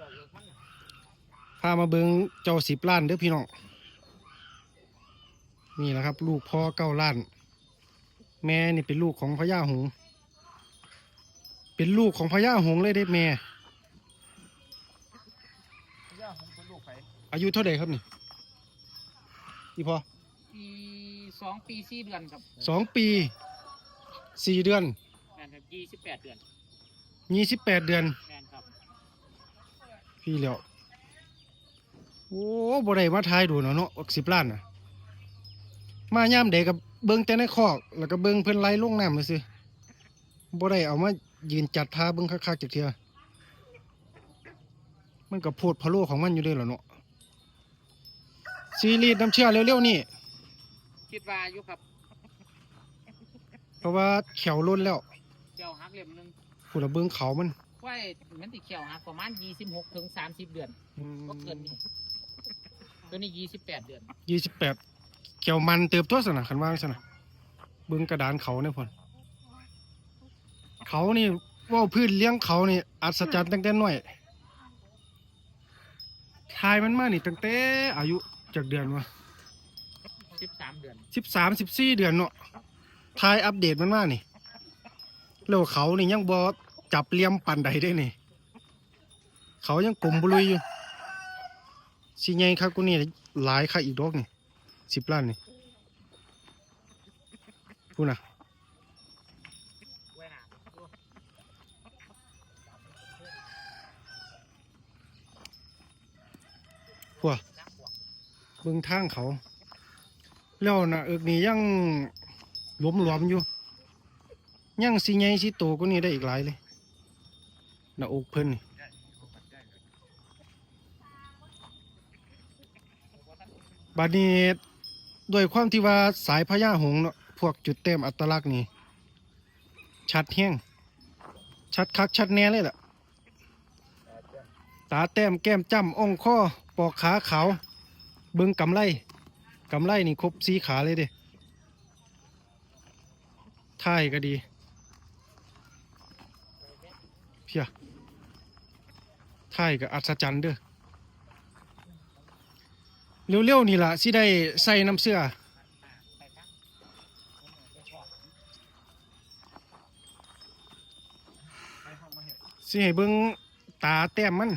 ดอกเอิกมันพามาเบิงเจ้าสิบล้านเด้อพี่น้อง นี่แหละครับ ลูกพ่อเก้าล้าน แม่นี่เป็นลูกของพญาหงส์เป็นลูกของพญาหงส์เลยเด้แม่ย่าผมเป็นลูกไผอายุเท่าไหร่ครับนี่อีพอปีสองปีสี่เดือนครับสองปีสี่เดือนแมนครับยี่สิบแปดเดือนยี่สิบแปดเดือนแมนครับ พี่แล้ว โอ้บ่ได้มาทายดูเนาะเนาะสิบล้านน่ะ มาย่ามเด็กกับเบิ้งแต่ในคอก แล้วก็เบิ้งเพิ่นไล่ลงน้ำซื่อๆบ่ได้เอามายืนจัดท่าเบิ้งคักๆจักเทื่อมันก็โพดพะโลของมันอยู่เด้อล่ะเนาะซีรีส์น้ำเชื่อเร็วๆนี่ คิดว่าอยู่ครับ เพราะว่าแขวล้นแล้วเจ้าหักเล่มหนึงผู้ละเบิ้งเขามัน ไว้มันติเขียวหักประมาณยี่สิบหกถึงสามสิบเดือนก็เกินนี่ตัวนี้ยี่สิบแปดเดือนยี่สิบแปดเขียวมันเติบโตัวสนะคันว่างสนะเบิ้งกระดานเขาเนี่ยพ่นเขานี่เว่าพืชเลี้ยงเขานี่อัศจรรย์ตั้งแต่น้อยทายมันมานี่ตั้งแต่อายุจากเดือนวะสิบสามเดือนสิบสามสิบสี่เดือนเนาะทายอัปเดตมันมานี่แล้วเขานี่ยังบอ จับเลี่ยมปันใดได้นี่ เขายังกลมบุลุยอยู่สิไงครับกูนี่หลายค่ะอีกดอกนี่สิบล้านนี่พูดนะพวกเบิ่งทางเขา แล้วนะเอิกนี่ยังลวมหลวมๆอยู่ ยังสิไงสิโตกูนี่ได้อีกหลายเลย หน้าอกเพิ่นนี่บัดนี้ด้วยความที่ว่าสายพญาหงเนาะพวกจุดเต็มอัตลักษณ์นี่ ชัดแห้งชัดคักชัดแน่เลยล่ะ ตาแต้มแก้มจ้ำอ่องข้อปอกขาขาวเบิ้งกำไลกำไลนี่ครบสีขาเลยเด้ท่ายก็ดีเพีย ท่ายก็อัศจรรย์เด้อเร็วๆนี่ล่ะสิได้ใส่น้ำเสื้อไปครับไปชอบไปห้องมาเห็นสิให้เบิ่งตาแต้มมัน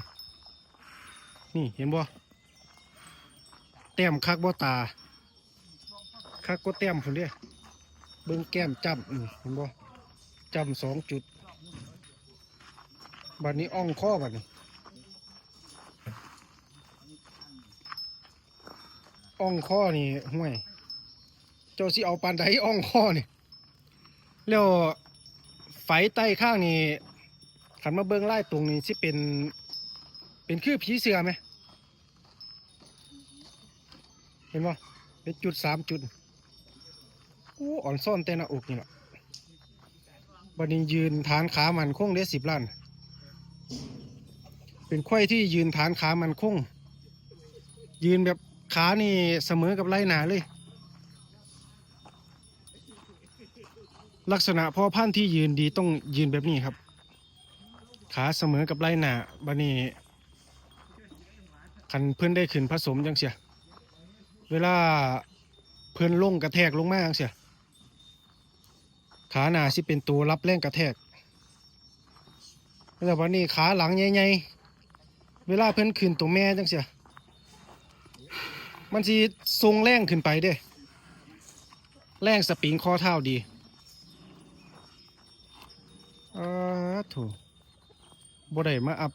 นี่เห็นบ่แต้มคักบ่ตา คักก็แต้มพุ่นเด้เบิ่งแก้มจ้ำนี่เห็นบ่จำสองจุด บัดนี้อ่องข้อบัดนี้ อ่องข้อนี่ห่วย เจ้าสิเอาปานใดอ่องข้อนี่แล้วไฟใต้ข้างนี่ขันมาเบิ้งไล่ตรงนี้สิเป็น เป็นคือผีเสือไหม เห็นบ่เป็นจุดสามจุดโอ้อ่อนซ่อนแต่หน้าอกนี่แหละบัดนี้ยืนฐานขามันคงได้สิบล้าน เป็นควายที่ยืนฐานขามันคง ยืนแบบ ขานี่เสมอกับไรหนาเลย ลักษณะพอพันที่ยืนดีต้องยืนแบบนี้ครับ ขาเสมอกับไรหนาบัดนี้คันเพื่อนได้ขึ้นผสมจังเสีย เวลาเพื่อนลงกระแทกลงมาจังเสีย ขาหน้าสิเป็นตัวรับแรงกระแทกแล้ววันนี้ขาหลังใหญ่ๆเวลาเพื่อนขึ้นตัวแม่จังเสีย มันสิทรงแรงขึ้นไปเด้ แรงสปริงข้อเท้าดีอ่าถูกบ่ได้มาอัป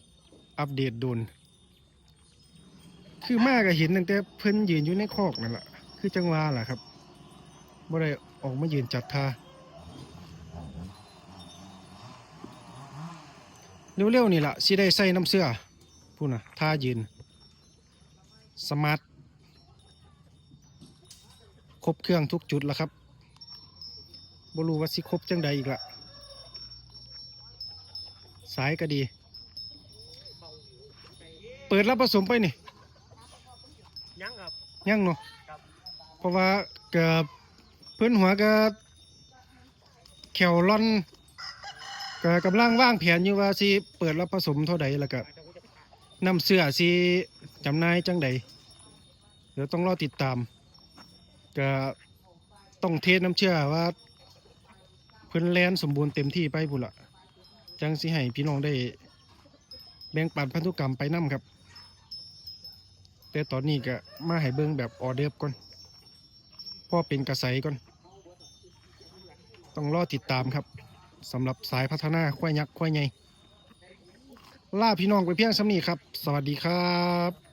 อัปเดตโดน คือมาก็เห็นตั้งแต่เพิ่นยืนอยู่ในคอกนั่นแหละคือจังหวะแหละครับบ่ได้ออกมายืนจัดท่าเร็วๆนี่ล่ะสิได้ใส่น้ำเสื้อพูดนะท่ายืน สมาร์ท ครบเครื่องทุกจุดแล้วครับบ่รู้ว่าสิครบจังใดอีกละสายก็ดี เปิดรับผสมไปนี่ยังครับยังเนาะครับเพราะว่าเกิดเพื่อนหัวก็แขวร่อนก็กำลังว่างแผนอยู่ว่าสิเปิดรับผสมเท่าใดแล้วก็น้ำเสื้อสิจำหนายจังใดเดี๋ยวต้องรอติดตาม ก็ต้องเทสน้ำเชื่อว่าเพิ่อนแลนสมบูรณ์เต็มที่ไปพุ่นละจังสิให้พี่น้องได้แบ่งปันพันธุกรรมไปนํครับ แต่ตอนนี้ก็มาให้เบิ่งแบบออเดิร์ฟก่อนพ่อเป็นกระใสก่อน ต้องรอติดตามครับสำหรับสายพัฒนาควายยักษ์ควายใหญ่ล่าพี่น้องไปเพียงสำนีครับ สวัสดีครับ